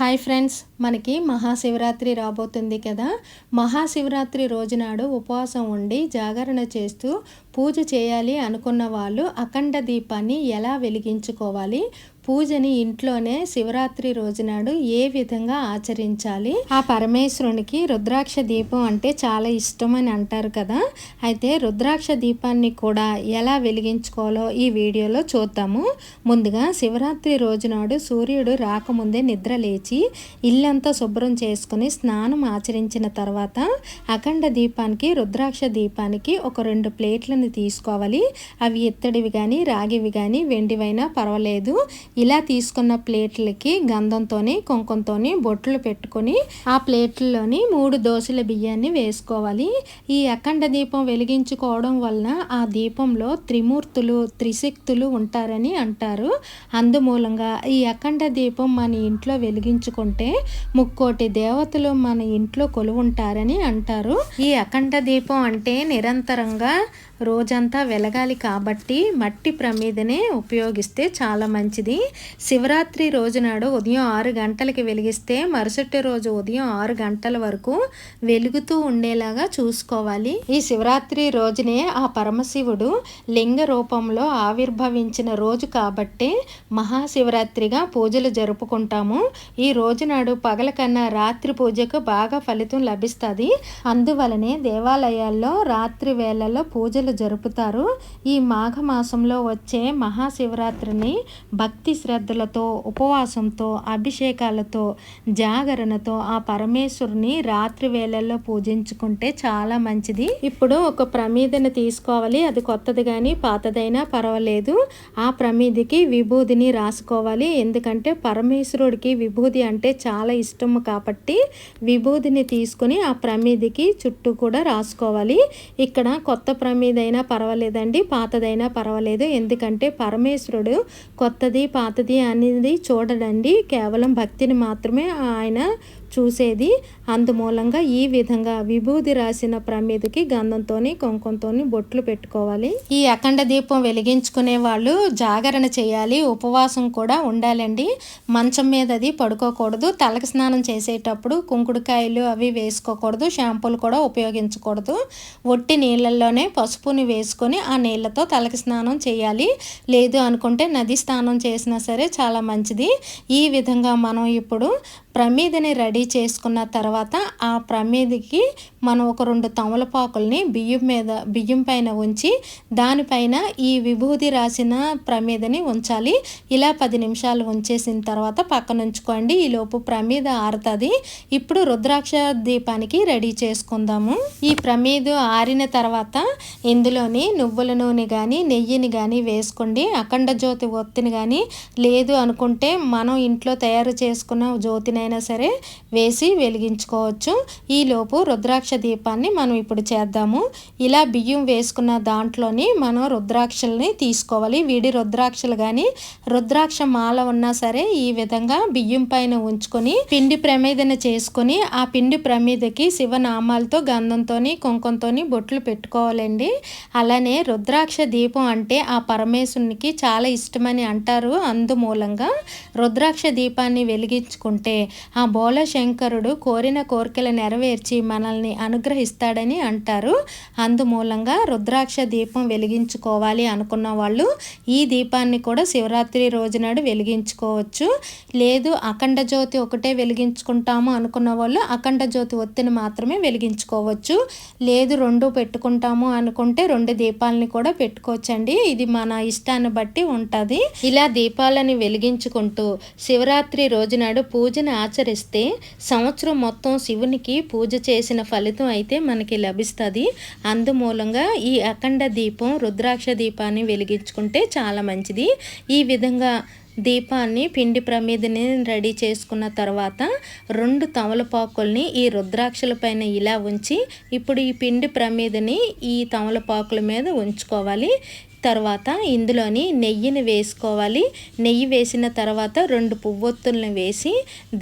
Hi friends మనకి మహాశివరాత్రి రాబోతుంది కదా. మహాశివరాత్రి రోజునాడు ఉపవాసం ఉండి జాగరణ చేస్తూ పూజ చేయాలి అనుకున్న వాళ్ళు అఖండ దీపాన్ని ఎలా వెలిగించుకోవాలి? పూజని ఇంట్లోనే శివరాత్రి రోజునాడు ఏ విధంగా ఆచరించాలి? ఆ పరమేశ్వరునికి రుద్రాక్ష దీపం అంటే చాలా ఇష్టం అని అంటారు కదా. అయితే రుద్రాక్ష దీపాన్ని కూడా ఎలా వెలిగించుకోవాలో ఈ వీడియోలో చూద్దాము. ముందుగా శివరాత్రి రోజునాడు సూర్యుడు రాకముందే నిద్ర లేచి ఇల్లంతా శుభ్రం చేసుకుని స్నానం ఆచరించిన తర్వాత అఖండ దీపానికి రుద్రాక్ష దీపానికి ఒక రెండు ప్లేట్లను తీసుకోవాలి. అవి ఇత్తడివి కానీ రాగివి కానీ వెండివైనా పర్వాలేదు. ఇలా తీసుకున్న ప్లేట్లకి గంధంతోని కుంకంతోని బొట్లు పెట్టుకొని ఆ ప్లేట్లలోని మూడు దోశల బియ్యాన్ని వేసుకోవాలి. ఈ అఖండ దీపం వెలిగించుకోవడం వలన ఆ దీపంలో త్రిమూర్తులు త్రిశక్తులు ఉంటారని అంటారు. అందుమూలంగా ఈ అఖండ దీపం మన ఇంట్లో వెలిగించుకుంటే ముక్కోటి దేవతలు మన ఇంట్లో కొలువుంటారని అంటారు. ఈ అఖండ దీపం అంటే నిరంతరంగా రోజంతా వెలగాలి కాబట్టి మట్టి ప్రమీదనే ఉపయోగిస్తే చాలా మంచిది. శివరాత్రి రోజు నాడు ఉదయం ఆరు గంటలకి వెలిగిస్తే మరుసటి రోజు ఉదయం ఆరు గంటల వరకు వెలుగుతూ ఉండేలాగా చూసుకోవాలి. ఈ శివరాత్రి రోజునే ఆ పరమశివుడు లింగ రూపంలో ఆవిర్భవించిన రోజు కాబట్టి మహాశివరాత్రిగా పూజలు జరుపుకుంటాము. ఈ రోజు నాడు పగల కన్నా రాత్రి పూజకు బాగా ఫలితం లభిస్తుంది. అందువలనే దేవాలయాల్లో రాత్రి వేళల్లో పూజలు పూజలు జరుపుతారు. ఈ మాఘమాసంలో వచ్చే మహాశివరాత్రిని భక్తి శ్రద్ధలతో ఉపవాసంతో అభిషేకాలతో జాగరణతో ఆ పరమేశ్వరుని రాత్రి వేళల్లో పూజించుకుంటే చాలా మంచిది. ఇప్పుడు ఒక ప్రమీదను తీసుకోవాలి. అది కొత్తది కానీ పాతదైనా పర్వాలేదు. ఆ ప్రమీదికి విభూదిని రాసుకోవాలి. ఎందుకంటే పరమేశ్వరుడికి విభూది అంటే చాలా ఇష్టము కాబట్టి విభూదిని తీసుకుని ఆ ప్రమీదికి చుట్టూ కూడా రాసుకోవాలి. ఇక్కడ కొత్త ప్రమీద కొత్తదైనా పర్వాలేదండి పాతదైనా పర్వాలేదు. ఎందుకంటే పరమేశ్వరుడు కొత్తది పాతది అనేది చూడడండి. కేవలం భక్తిని మాత్రమే ఆయన చూసేది. అందుమూలంగా ఈ విధంగా విభూది రాసిన ప్రమిదకి గంధంతో కుంకంతో బొట్లు పెట్టుకోవాలి. ఈ అఖండ దీపం వెలిగించుకునే వాళ్ళు జాగరణ చేయాలి. ఉపవాసం కూడా ఉండాలండి. మంచం మీద అది పడుకోకూడదు. తలకి స్నానం చేసేటప్పుడు కుంకుడుకాయలు అవి వేసుకోకూడదు. షాంపూలు కూడా ఉపయోగించకూడదు. ఒట్టి నీళ్ళల్లోనే పసుపుని వేసుకొని ఆ నీళ్ళతో తలకి స్నానం చేయాలి. లేదు అనుకుంటే నది స్నానం చేసినా సరే చాలా మంచిది. ఈ విధంగా మనం ఇప్పుడు ప్రమీదని రెడీ చేసుకున్న తర్వాత ఆ ప్రమీదికి మనం ఒక రెండు తమలపాకుల్ని బియ్యం మీద బియ్యం పైన ఉంచి దానిపైన ఈ విభూది రాసిన ప్రమీదని ఉంచాలి. ఇలా పది నిమిషాలు ఉంచేసిన తర్వాత పక్కన ఉంచుకోండి ఈలోపు ప్రమీద ఆరుతుంది. ఇప్పుడు రుద్రాక్ష దీపానికి రెడీ చేసుకుందాము. ఈ ప్రమీదు ఆరిన తర్వాత ఇందులోని నువ్వుల నూనె కానీ నెయ్యిని కానీ వేసుకోండి. అఖండ జ్యోతి ఒత్తిని కానీ లేదు అనుకుంటే మనం ఇంట్లో తయారు చేసుకున్న జ్యోతిని అయినా సరే వేసి వెలిగించుకోవచ్చు. ఈలోపు రుద్రాక్ష దీపాన్ని మనం ఇప్పుడు చేద్దాము. ఇలా బియ్యం వేసుకున్న దాంట్లోని మనం రుద్రాక్షల్ని తీసుకోవాలి. విడి రుద్రాక్షలు కానీ రుద్రాక్ష మాల ఉన్నా సరే ఈ విధంగా బియ్యం పైన ఉంచుకొని పిండి ప్రమేదన చేసుకొని ఆ పిండి ప్రమేదకి శివనామాలతో గంధంతో కుంకంతో బొట్లు పెట్టుకోవాలండి. అలానే రుద్రాక్ష దీపం అంటే ఆ పరమేశ్వరునికి చాలా ఇష్టమని అంటారు. అందుమూలంగా రుద్రాక్ష దీపాన్ని వెలిగించుకుంటే ఆ బోల శంకరుడు కోరిన కోరికలు నెరవేర్చి మనల్ని అనుగ్రహిస్తాడని అంటారు. అందుమూలంగా రుద్రాక్ష దీపం వెలిగించుకోవాలి అనుకున్న వాళ్ళు ఈ దీపాన్ని కూడా శివరాత్రి రోజునాడు వెలిగించుకోవచ్చు. లేదు అఖండ జ్యోతి ఒకటే వెలిగించుకుంటాము అనుకున్న వాళ్ళు అఖండ జ్యోతి ఒత్తిని మాత్రమే వెలిగించుకోవచ్చు. లేదు రెండు పెట్టుకుంటాము అనుకుంటే రెండు దీపాలని కూడా పెట్టుకోవచ్చండి. ఇది మన ఇష్టాన్ని బట్టి ఉంటుంది. ఇలా దీపాలని వెలిగించుకుంటూ శివరాత్రి రోజునాడు పూజను ఆచరిస్తే సంవత్సరం మొత్తం శివునికి పూజ చేసిన ఫలితం అయితే మనకి లభిస్తుంది. అందుమూలంగా ఈ అఖండ దీపం రుద్రాక్ష దీపాన్ని వెలిగించుకుంటే చాలా మంచిది. ఈ విధంగా దీపాన్ని పిండి ప్రమీదని రెడీ చేసుకున్న తర్వాత రెండు తమలపాకుల్ని ఈ రుద్రాక్షల పైన ఇలా ఉంచి ఇప్పుడు ఈ పిండి ప్రమేదిని ఈ తమలపాకుల మీద ఉంచుకోవాలి. తర్వాత ఇందులోని నెయ్యిని వేసుకోవాలి. నెయ్యి వేసిన తర్వాత రెండు పువ్వొత్తులను వేసి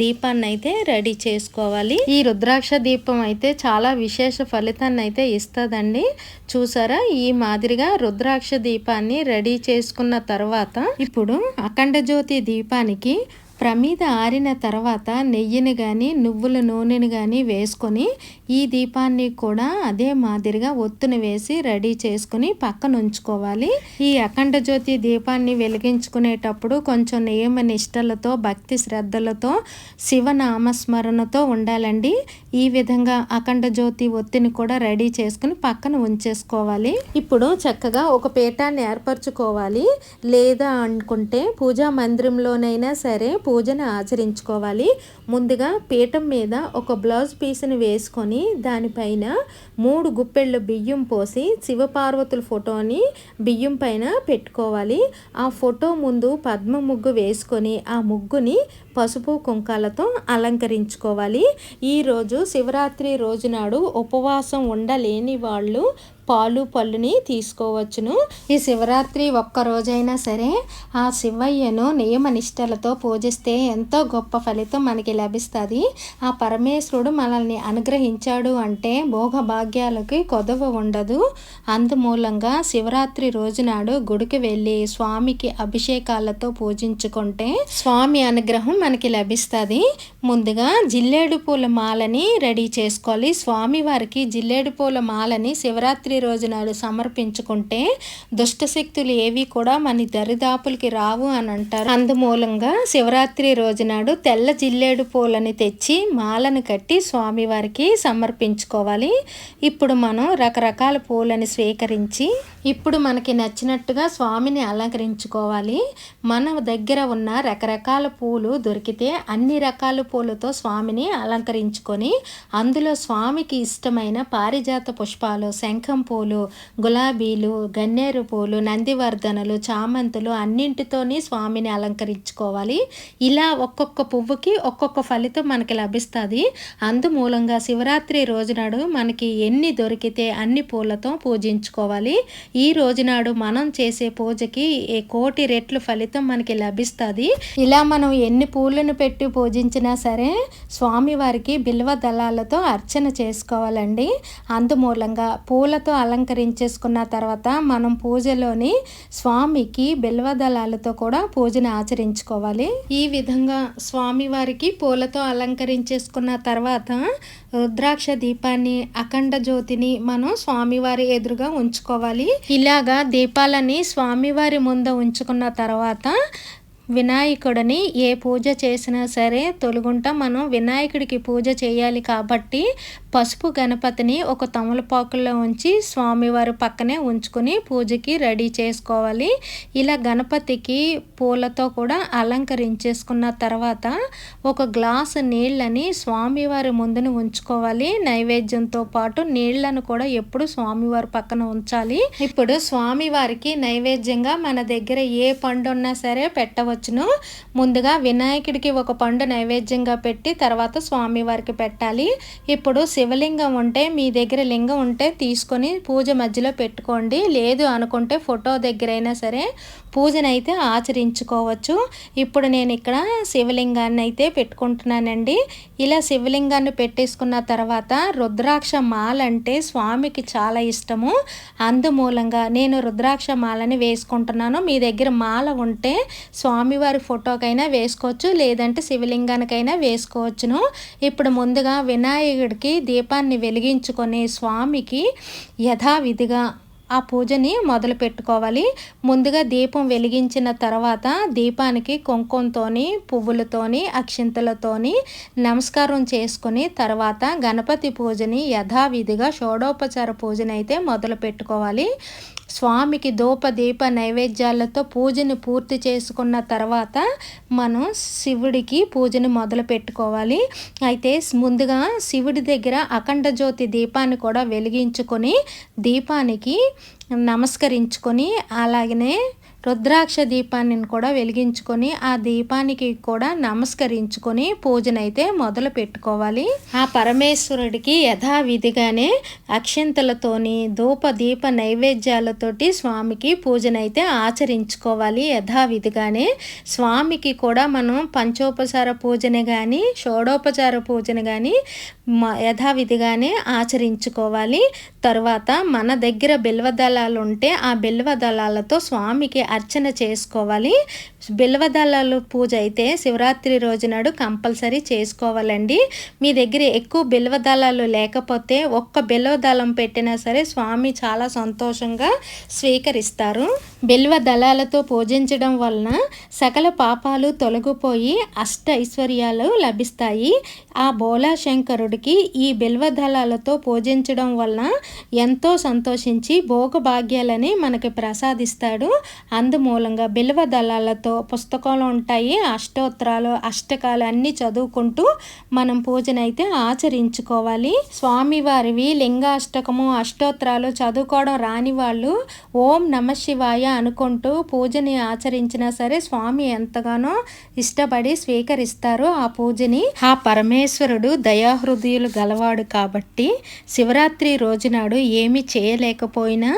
దీపాన్ని అయితే రెడీ చేసుకోవాలి. ఈ రుద్రాక్ష దీపం అయితే చాలా విశేష ఫలితాన్ని అయితే ఇస్తుందండి. చూసారా? ఈ మాదిరిగా రుద్రాక్ష దీపాన్ని రెడీ చేసుకున్న తర్వాత ఇప్పుడు అఖండ జ్యోతి దీపానికి ప్రమిద ఆరిన తర్వాత నెయ్యిని కానీ నువ్వుల నూనెని కానీ వేసుకొని ఈ దీపాన్ని కూడా అదే మాదిరిగా ఒత్తుని వేసి రెడీ చేసుకుని పక్కన ఉంచుకోవాలి. ఈ అఖండ జ్యోతి దీపాన్ని వెలిగించుకునేటప్పుడు కొంచెం నియమ నిష్టలతో భక్తి శ్రద్ధలతో శివనామస్మరణతో ఉండాలండి. ఈ విధంగా అఖండ జ్యోతి ఒత్తిని కూడా రెడీ చేసుకుని పక్కన ఉంచేసుకోవాలి. ఇప్పుడు చక్కగా ఒక పీఠాన్ని ఏర్పరచుకోవాలి. లేదా అనుకుంటే పూజా మందిరంలోనైనా సరే పూజను ఆచరించుకోవాలి. ముందుగా పీఠం మీద ఒక బ్లౌజ్ పీస్ని వేసుకొని దానిపైన మూడు గుప్పెళ్ళు బియ్యం పోసి శివపార్వతుల ఫోటోని బియ్యం పైన పెట్టుకోవాలి. ఆ ఫోటో ముందు పద్మ ముగ్గు వేసుకొని ఆ ముగ్గుని పసుపు కుంకాలతో అలంకరించుకోవాలి. ఈరోజు శివరాత్రి రోజు నాడు ఉపవాసం ఉండలేని వాళ్ళు పాలు పళ్ళుని తీసుకోవచ్చును. ఈ శివరాత్రి ఒక్క రోజైనా సరే ఆ శివయ్యను నియమ నిష్టలతో పూజిస్తే ఎంతో గొప్ప ఫలితం మనకి లభిస్తుంది. ఆ పరమేశ్వరుడు మనల్ని అనుగ్రహించాడు అంటే భోగభాగ్యాలకి కొదవ ఉండదు. అందుమూలంగా శివరాత్రి రోజు నాడు గుడికి వెళ్ళి స్వామికి అభిషేకాలతో పూజించుకుంటే స్వామి అనుగ్రహం మనకి లభిస్తుంది. ముందుగా జిల్లేడు పూల మాలని రెడీ చేసుకోవాలి. స్వామి వారికి జిల్లేడు పూల మాలని శివరాత్రి రోజు నాడు సమర్పించుకుంటే దుష్టశక్తులు ఏవి కూడా మన దరిదాపులకి రావు అని అంటారు. అందుమూలంగా శివరాత్రి రోజు నాడు తెల్ల జిల్లేడు పూలని తెచ్చి మాలను కట్టి స్వామివారికి సమర్పించుకోవాలి. ఇప్పుడు మనం రకరకాల పూలని స్వీకరించి ఇప్పుడు మనకి నచ్చినట్టుగా స్వామిని అలంకరించుకోవాలి. మన దగ్గర ఉన్న రకరకాల పూలు దొరికితే అన్ని రకాల పూలతో స్వామిని అలంకరించుకొని అందులో స్వామికి ఇష్టమైన పారిజాత పుష్పాలు శంఖం పూలు గులాబీలు గన్నేరు పూలు నందివర్ధనలు చామంతులు అన్నింటితోని స్వామిని అలంకరించుకోవాలి. ఇలా ఒక్కొక్క పువ్వుకి ఒక్కొక్క ఫలితం మనకి లభిస్తుంది. అందుమూలంగా శివరాత్రి రోజునాడు మనకి ఎన్ని దొరికితే అన్ని పూలతో పూజించుకోవాలి. ఈ రోజునాడు మనం చేసే పూజకి కోటి రెట్లు ఫలితం మనకి లభిస్తుంది. ఇలా మనం ఎన్ని పూలను పెట్టి పూజించినా సరే స్వామివారికి బిల్వ దళాలతో అర్చన చేసుకోవాలండి. అందుమూలంగా పూలతో అలంకరించేసుకున్న తర్వాత మనం పూజలోని స్వామికి బిల్వదళాలతో కూడా పూజను ఆచరించుకోవాలి. ఈ విధంగా స్వామివారికి పూలతో అలంకరించేసుకున్న తర్వాత రుద్రాక్ష దీపాన్ని అఖండ జ్యోతిని మనం స్వామివారి ఎదురుగా ఉంచుకోవాలి. ఇలాగా దీపాలని స్వామివారి ముందు ఉంచుకున్న తర్వాత వినాయకుడిని ఏ పూజ చేసినా సరే తొలుగుంట మనం వినాయకుడికి పూజ చేయాలి కాబట్టి పసుపు గణపతిని ఒక తమలపాకుల్లో ఉంచి స్వామివారి పక్కనే ఉంచుకొని పూజకి రెడీ చేసుకోవాలి. ఇలా గణపతికి పూలతో కూడా అలంకరించేసుకున్న తర్వాత ఒక గ్లాసు నీళ్ళని స్వామివారి ముందున ఉంచుకోవాలి. నైవేద్యంతో పాటు నీళ్ళను కూడా ఎప్పుడు స్వామివారి పక్కన ఉంచాలి. ఇప్పుడు స్వామివారికి నైవేద్యంగా మన దగ్గర ఏ పండు ఉన్నా సరే పెట్టవచ్చు. చేసుకోవచ్చును ముందుగా వినాయకుడికి ఒక పండు నైవేద్యంగా పెట్టి తర్వాత స్వామివారికి పెట్టాలి. ఇప్పుడు శివలింగం ఉంటే మీ దగ్గర లింగం ఉంటే తీసుకొని పూజ మధ్యలో పెట్టుకోండి. లేదు అనుకుంటే ఫోటో దగ్గరైనా సరే పూజనైతే ఆచరించుకోవచ్చు. ఇప్పుడు నేను ఇక్కడ శివలింగాన్ని అయితే పెట్టుకుంటున్నానండి. ఇలా శివలింగాన్ని పెట్టేసుకున్న తర్వాత రుద్రాక్ష మాల అంటే స్వామికి చాలా ఇష్టము. అందుమూలంగా నేను రుద్రాక్ష మాలని వేసుకుంటున్నాను. మీ దగ్గర మాల ఉంటే స్వామి స్వామివారి ఫోటోకైనా వేసుకోవచ్చు లేదంటే శివలింగానికైనా వేసుకోవచ్చును. ఇప్పుడు ముందుగా వినాయకుడికి దీపాన్ని వెలిగించుకొని స్వామికి యథావిధిగా ఆ పూజని మొదలు పెట్టుకోవాలి. ముందుగా దీపం వెలిగించిన తర్వాత దీపానికి కుంకుమతోని పువ్వులతోని అక్షింతలతోని నమస్కారం చేసుకుని తర్వాత గణపతి పూజని యథావిధిగా షోడోపచార పూజనైతే అయితే మొదలు పెట్టుకోవాలి. స్వామికి దూప దీప నైవేద్యాలతో పూజను పూర్తి చేసుకున్న తర్వాత మనం శివుడికి పూజను మొదలు పెట్టుకోవాలి. అయితే ముందుగా శివుడి దగ్గర అఖండ జ్యోతి దీపాన్ని కూడా వెలిగించుకొని దీపానికి నమస్కరించుకొని అలాగనే రుద్రాక్ష దీపాన్ని కూడా వెలిగించుకొని ఆ దీపానికి కూడా నమస్కరించుకొని పూజనైతే మొదలు పెట్టుకోవాలి. ఆ పరమేశ్వరుడికి యథావిధిగానే అక్షంతలతోని ధూప దీప నైవేద్యాలతోటి స్వామికి పూజనైతే ఆచరించుకోవాలి. యథావిధిగానే స్వామికి కూడా మనం పంచోపచార పూజని కానీ షోడోపచార పూజని కానీ యథావిధిగానే ఆచరించుకోవాలి. తర్వాత మన దగ్గర బిల్వదళాలు ఉంటే ఆ బిల్వదళాలతో స్వామికి అర్చన చేసుకోవాలి. బిల్వదళాలు పూజ అయితే శివరాత్రి రోజు నాడు కంపల్సరీ చేసుకోవాలండి. మీ దగ్గర ఎక్కువ బిల్వదళాలు లేకపోతే ఒక్క బిల్వదళం పెట్టినా సరే స్వామి చాలా సంతోషంగా స్వీకరిస్తారు. బిల్వ దళాలతో పూజించడం వలన సకల పాపాలు తొలగిపోయి అష్ట ఐశ్వర్యాలు లభిస్తాయి. ఆ బోలాశంకరుడికి ఈ బిల్వ దళాలతో పూజించడం వలన ఎంతో సంతోషించి భోగభాగ్యాలని మనకి ప్రసాదిస్తాడు. అందుమూలంగా బిల్వ దళాలతో పుస్తకాలు ఉంటాయి అష్టోత్తరాలు అష్టకాలు అన్నీ చదువుకుంటూ మనం పూజనైతే ఆచరించుకోవాలి. స్వామివారివి లింగాష్టకము అష్టోత్తరాలు చదువుకోవడం రాని వాళ్ళు ఓం నమ శివాయ అనుకుంటూ పూజని ఆచరించినా సరే స్వామి ఎంతగానో ఇష్టపడి స్వీకరిస్తారు ఆ పూజని. ఆ పరమేశ్వరుడు దయాహృదయులు గలవాడు కాబట్టి శివరాత్రి రోజునాడు ఏమి చేయలేకపోయినా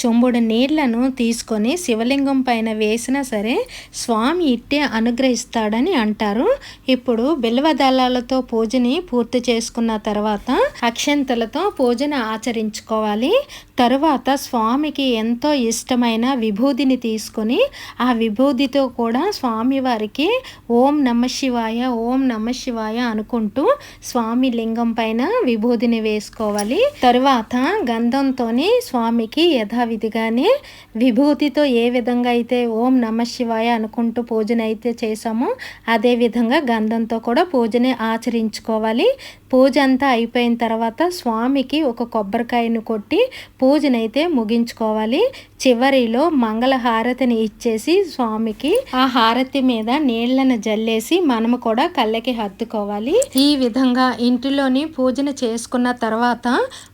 చొంబుడు నీళ్ళను తీసుకొని శివలింగ పైన వేసినా సరే స్వామి ఇట్టే అనుగ్రహిస్తాడని అంటారు. ఇప్పుడు బిల్వదళాలతో పూజని పూర్తి చేసుకున్న తర్వాత అక్షంతలతో పూజను ఆచరించుకోవాలి. తరువాత స్వామికి ఎంతో ఇష్టమైన విభూదిని తీసుకొని ఆ విభూదితో కూడా స్వామివారికి ఓం నమ శివాయ ఓం నమ శివాయ అనుకుంటూ స్వామి లింగం పైన విభూదిని వేసుకోవాలి. తరువాత గంధంతో స్వామికి యథావిధిగానే విభూతితో ఏ విధంగా అయితే ఓం నమ శివాయ అనుకుంటూ పూజనైతే చేసామో అదే విధంగా గంధంతో కూడా పూజని ఆచరించుకోవాలి. పూజ అంతా అయిపోయిన తర్వాత స్వామికి ఒక కొబ్బరికాయను కొట్టి పూజనైతే ముగించుకోవాలి. చివరిలో మంగళ హారతిని ఇచ్చేసి స్వామికి ఆ హారతి మీద నీళ్ళను జల్లేసి మనము కూడా కళ్ళకి హత్తుకోవాలి. ఈ విధంగా ఇంటిలోని పూజను చేసుకున్న తర్వాత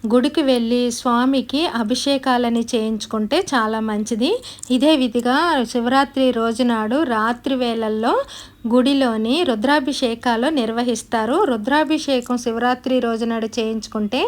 గుడికి వెళ్ళి స్వామికి అభిషేకాలని చేయించుకుంటే చాలా మంచిది. ఇదే విధిగా శివరాత్రి రోజునాడు రాత్రి వేళల్లో గుడిలోని రుద్రాభిషేకాలు నిర్వహిస్తారు. రుద్రాభిషేకం శివరాత్రి రోజునాడు చేయించుకుంటే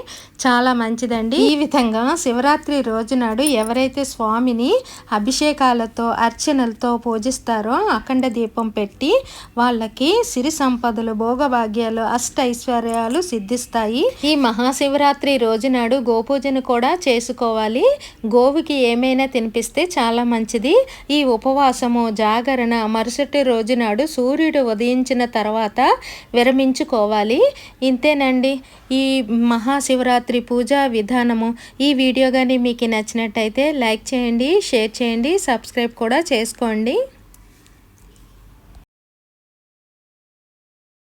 చాలా మంచిదండి. ఈ విధంగా శివరాత్రి రోజునాడు ఎవరైతే స్వామిని అభిషేకాలతో అర్చనలతో పూజిస్తారో అఖండ దీపం పెట్టి వాళ్ళకి సిరి సంపదలు భోగభాగ్యాలు అష్ట ఐశ్వర్యాలు సిద్ధిస్తాయి. ఈ మహాశివరాత్రి రోజునాడు గోపూజను కూడా చేసుకోవాలి. గోవుకి ఏమైనా తినిపిస్తే చాలా మంచిది. ఈ ఉపవాసము జాగరణ మరుసటి రోజునాడు సూర్యుడు ఉదయించిన తర్వాత విరమించుకోవాలి. ఇంతేనండి. ఈ మహాశివరాత్రి పూజా విధానము. ఈ వీడియో కానీ మీకు నచ్చినట్టయితే లైక్ చేయండి షేర్ చేయండి సబ్స్క్రైబ్ కూడా చేసుకోండి.